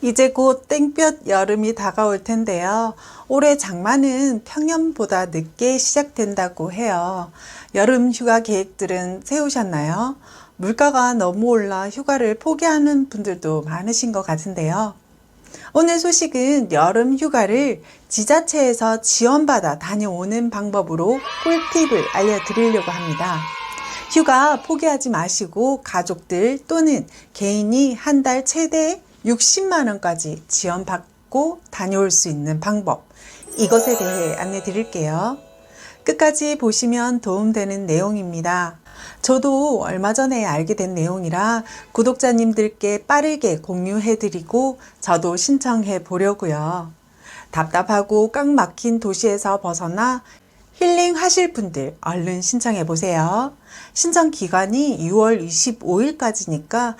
이제 곧 땡볕 여름이 다가올 텐데요. 올해 장마는 평년보다 늦게 시작된다고 해요. 여름 휴가 계획들은 세우셨나요? 물가가 너무 올라 휴가를 포기하는 분들도 많으신 것 같은데요. 오늘 소식은 여름 휴가를 지자체에서 지원받아 다녀오는 방법으로 꿀팁을 알려드리려고 합니다. 휴가 포기하지 마시고 가족들 또는 개인이 한 달 최대 60만 원까지 지원받고 다녀올 수 있는 방법. 이것에 대해 안내 드릴게요. 끝까지 보시면 도움되는 내용입니다. 저도 얼마 전에 알게 된 내용이라 구독자님들께 빠르게 공유해드리고 저도 신청해 보려고요. 답답하고 꽉 막힌 도시에서 벗어나 힐링 하실 분들 얼른 신청해 보세요. 신청 기간이 6월 25일까지니까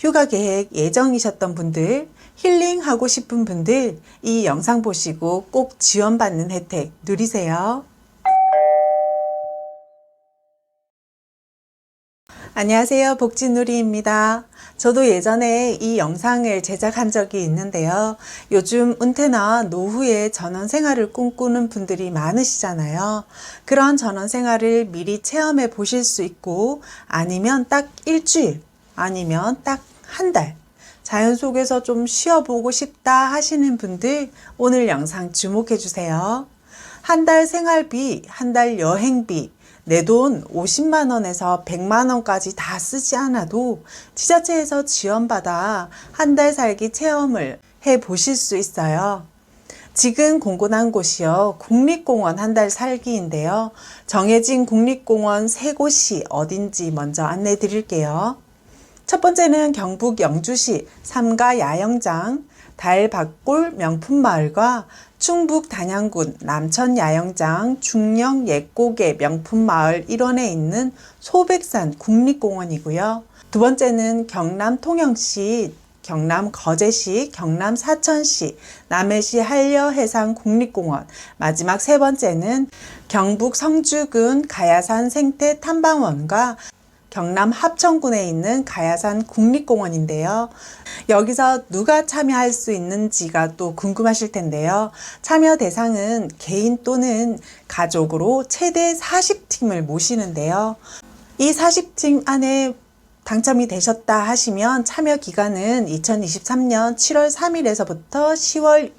휴가 계획 예정이셨던 분들, 힐링 하고 싶은 분들 이 영상 보시고 꼭 지원받는 혜택 누리세요. 안녕하세요. 복진누리입니다. 저도 예전에 이 영상을 제작한 적이 있는데요. 요즘 은퇴나 노후에 전원 생활을 꿈꾸는 분들이 많으시잖아요. 그런 전원 생활을 미리 체험해 보실 수 있고 아니면 딱 일주일 아니면 딱 한 달. 자연 속에서 좀 쉬어보고 싶다 하시는 분들 오늘 영상 주목해 주세요. 한 달 생활비, 한 달 여행비, 내 돈 50만 원에서 100만 원까지 다 쓰지 않아도 지자체에서 지원받아 한 달 살기 체험을 해 보실 수 있어요. 지금 공고난 곳이요. 국립공원 한 달 살기인데요. 정해진 국립공원 세 곳이 어딘지 먼저 안내 드릴게요. 첫 번째는 경북 영주시 삼가 야영장, 달밭골 명품마을과 충북 단양군 남천 야영장 중령 옛고개 명품마을 일원에 있는 소백산 국립공원이고요. 두 번째는 경남 통영시 경남 거제시, 경남 사천시, 남해시 한려해상 국립공원, 마지막 세 번째는 경북 성주군 가야산 생태 탐방원과 경남 합천군에 있는 가야산 국립공원인데요. 여기서 누가 참여할 수 있는지가 또 궁금하실 텐데요. 참여 대상은 개인 또는 가족으로 최대 40팀을 모시는데요. 이 40팀 안에 당첨이 되셨다 하시면 참여 기간은 2023년 7월 3일에서부터 10월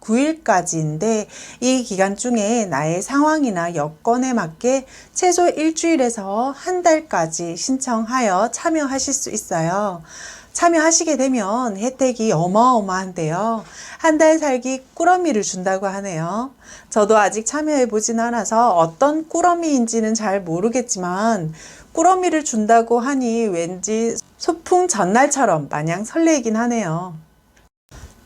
29일까지인데 이 기간 중에 나의 상황이나 여건에 맞게 최소 일주일에서 한 달까지 신청하여 참여하실 수 있어요. 참여하시게 되면 혜택이 어마어마한데요. 한 달 살기 꾸러미를 준다고 하네요. 저도 아직 참여해 보진 않아서 어떤 꾸러미인지는 잘 모르겠지만 꾸러미를 준다고 하니 왠지 소풍 전날처럼 마냥 설레긴 하네요.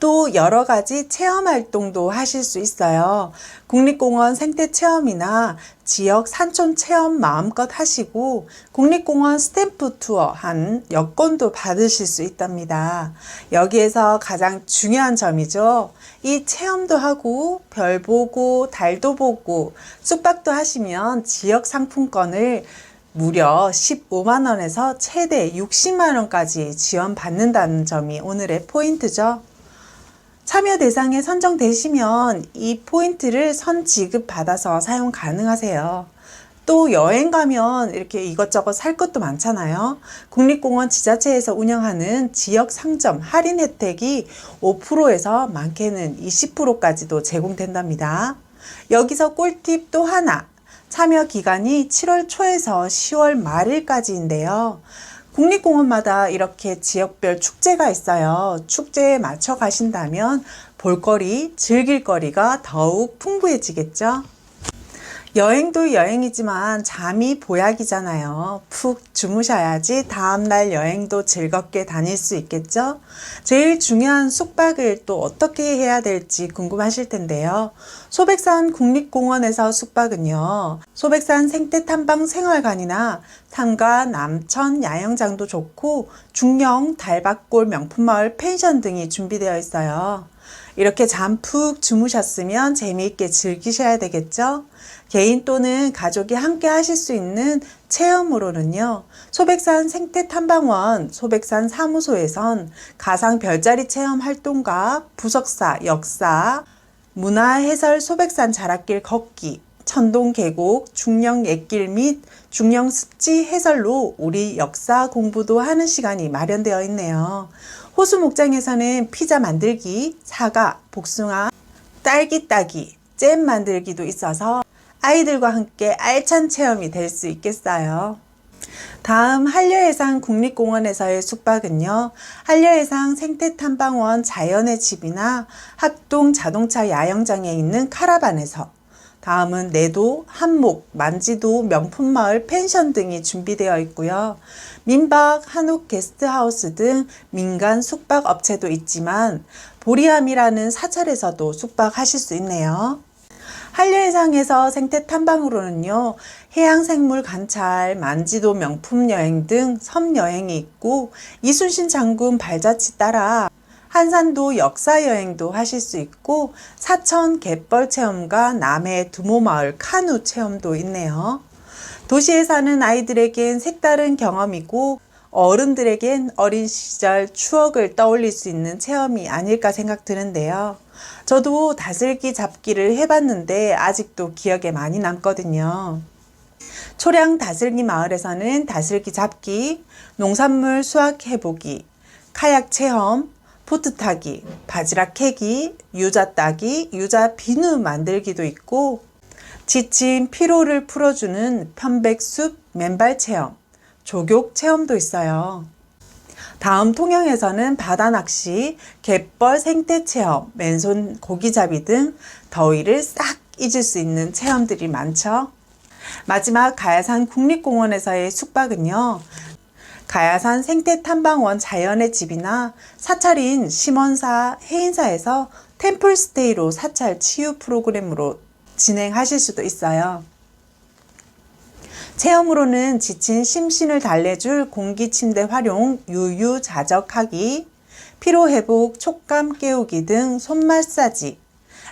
또 여러 가지 체험 활동도 하실 수 있어요. 국립공원 생태 체험이나 지역 산촌 체험 마음껏 하시고 국립공원 스탬프 투어 한 여권도 받으실 수 있답니다. 여기에서 가장 중요한 점이죠. 이 체험도 하고 별 보고 달도 보고 숙박도 하시면 지역 상품권을 무려 15만 원에서 최대 60만 원까지 지원받는다는 점이 오늘의 포인트죠. 참여 대상에 선정되시면 이 포인트를 선 지급 받아서 사용 가능하세요. 또 여행 가면 이렇게 이것저것 살 것도 많잖아요. 국립공원 지자체에서 운영하는 지역 상점 할인 혜택이 5%에서 많게는 20%까지도 제공된답니다. 여기서 꿀팁 또 하나. 참여 기간이 7월 초에서 10월 말일까지인데요. 국립공원마다 이렇게 지역별 축제가 있어요. 축제에 맞춰 가신다면 볼거리, 즐길 거리가 더욱 풍부해지겠죠? 여행도 여행이지만 잠이 보약이잖아요. 푹 주무셔야지 다음날 여행도 즐겁게 다닐 수 있겠죠? 제일 중요한 숙박을 또 어떻게 해야 될지 궁금하실 텐데요. 소백산 국립공원에서 숙박은요. 소백산 생태 탐방 생활관이나 삼가 남천 야영장도 좋고 중령 달밭골 명품마을 펜션 등이 준비되어 있어요. 이렇게 잠푹 주무셨으면 재미있게 즐기셔야 되겠죠? 개인 또는 가족이 함께 하실 수 있는 체험으로는요, 소백산 생태탐방원 소백산 사무소에선 가상 별자리 체험 활동과 부석사, 역사, 문화해설 소백산 자락길 걷기, 천동 계곡, 중령 옛길 및 중령 습지 해설로 우리 역사 공부도 하는 시간이 마련되어 있네요. 호수 목장에서는 피자 만들기, 사과, 복숭아, 딸기 따기, 잼 만들기도 있어서 아이들과 함께 알찬 체험이 될 수 있겠어요. 다음 한려해상 국립공원에서의 숙박은요. 한려해상 생태탐방원 자연의 집이나 학동 자동차 야영장에 있는 카라반에서 다음은 내도, 한목, 만지도, 명품마을 펜션 등이 준비되어 있고요. 민박, 한옥 게스트하우스 등 민간 숙박 업체도 있지만 보리암이라는 사찰에서도 숙박하실 수 있네요. 한려해상에서 생태 탐방으로는요, 해양생물 관찰, 만지도 명품 여행 등 섬 여행이 있고, 이순신 장군 발자취 따라 한산도 역사 여행도 하실 수 있고, 사천 갯벌 체험과 남해 두모마을 카누 체험도 있네요. 도시에 사는 아이들에겐 색다른 경험이고, 어른들에겐 어린 시절 추억을 떠올릴 수 있는 체험이 아닐까 생각 드는데요. 저도 다슬기 잡기를 해봤는데 아직도 기억에 많이 남거든요. 초량 다슬기 마을에서는 다슬기 잡기, 농산물 수확 해보기, 카약 체험, 보트 타기, 바지락 캐기, 유자 따기, 유자 비누 만들기도 있고, 지친 피로를 풀어주는 편백숲 맨발 체험, 조격 체험도 있어요. 다음 통영에서는 바다 낚시, 갯벌 생태 체험, 맨손 고기잡이 등 더위를 싹 잊을 수 있는 체험들이 많죠. 마지막 가야산 국립공원에서의 숙박은요. 가야산 생태탐방원 자연의 집이나 사찰인 심원사 해인사에서 템플스테이로 사찰 치유 프로그램으로 진행하실 수도 있어요. 체험으로는 지친 심신을 달래줄 공기 침대 활용, 유유자적하기, 피로회복, 촉감 깨우기 등 손 마사지,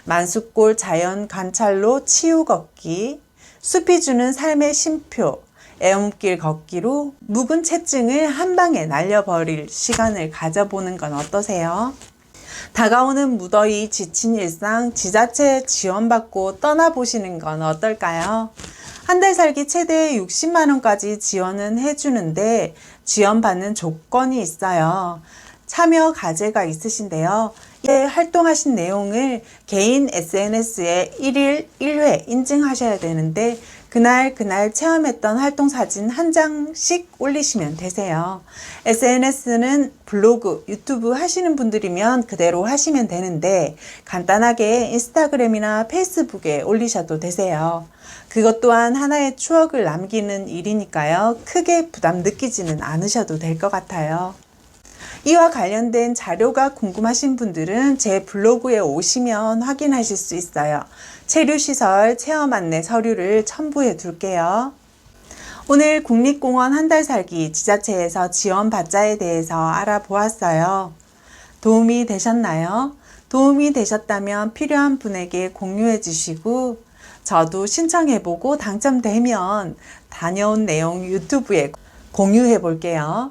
만숫골 자연 관찰로 치유 걷기, 숲이 주는 삶의 쉼표, 애움길 걷기로 묵은 채증을 한 방에 날려버릴 시간을 가져보는 건 어떠세요? 다가오는 무더위 지친 일상 지자체 지원받고 떠나보시는 건 어떨까요? 한 달 살기 최대 60만 원까지 지원은 해주는데 지원받는 조건이 있어요. 참여 과제가 있으신데요. 예, 활동하신 내용을 개인 SNS에 1일 1회 인증하셔야 되는데 그날 그날 체험했던 활동 사진 한 장씩 올리시면 되세요. SNS는 블로그, 유튜브 하시는 분들이면 그대로 하시면 되는데 간단하게 인스타그램이나 페이스북에 올리셔도 되세요. 그것 또한 하나의 추억을 남기는 일이니까요. 크게 부담 느끼지는 않으셔도 될 것 같아요. 이와 관련된 자료가 궁금하신 분들은 제 블로그에 오시면 확인하실 수 있어요. 체류시설 체험 안내 서류를 첨부해 둘게요. 오늘 국립공원 한 달 살기 지자체에서 지원 받자에 대해서 알아보았어요. 도움이 되셨나요? 도움이 되셨다면 필요한 분에게 공유해 주시고, 저도 신청해보고 당첨되면 다녀온 내용 유튜브에 공유해 볼게요.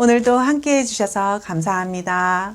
오늘도 함께 해주셔서 감사합니다.